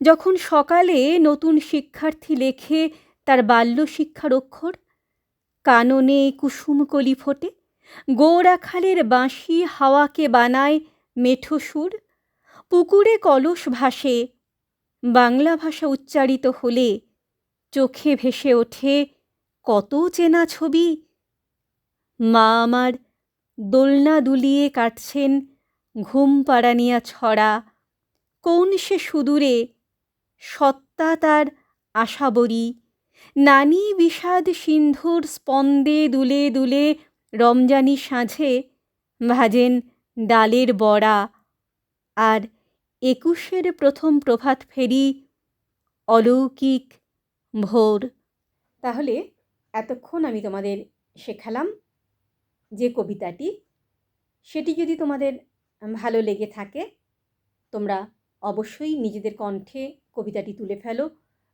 যখন সকালে নতুন শিক্ষার্থী লেখে তার বাল্য শিক্ষার অক্ষর, কাননে কুসুম কলি ফোটে গৌরাখালের বাঁশি হাওয়াকে বানায় মেঠো সুর, পুকুরে কলস ভাসে, বাংলা ভাষা উচ্চারিত হলে চোখে ভেসে ওঠে কত চেনা ছবি। মা আমার দোলনা দুলিয়ে কাটছেন ঘুম পাড়ানিয়া ছড়া কোন সে সুদূরে? সত্তা তার আশাবরী। নানি বিষাদ সিন্ধুর স্পন্দে দুলে দুলে রমজানি সাঁঝে ভাজেন ডালের বড়া। আর একুশের প্রথম প্রভাত ফেরি অলৌকিক ভোর। তাহলে এতক্ষণ আমি তোমাদের শেখালাম যে কবিতাটি, সেটি যদি তোমাদের ভালো লেগে থাকে, তোমরা অবশ্যই নিজেদের কণ্ঠে কবিতাটি তুলে ফেলো,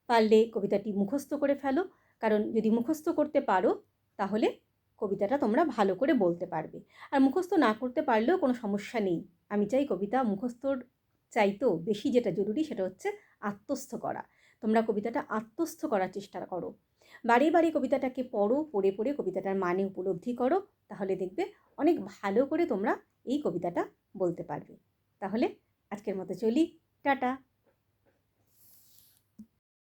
পারলে কবিতাটি মুখস্থ করে ফেলো। কারণ যদি মুখস্থ করতে পারো, তাহলে কবিতাটা তোমরা ভালো করে বলতে পারবে। আর মুখস্থ না করতে পারলেও কোনো সমস্যা নেই। আমি চাই কবিতা মুখস্থর চাইতেও বেশি যেটা জরুরি সেটা হচ্ছে আত্মস্থ করা। তোমরা কবিতাটা আত্মস্থ করার চেষ্টা করো। বারে বারে কবিতাটাকে পড়ো, পড়ে পড়ে কবিতাটার মানে উপলব্ধি করো, তাহলে দেখবে অনেক ভালো করে তোমরা এই কবিতাটা বলতে পারবে। তাহলে আজকের মতো চলি টাটা।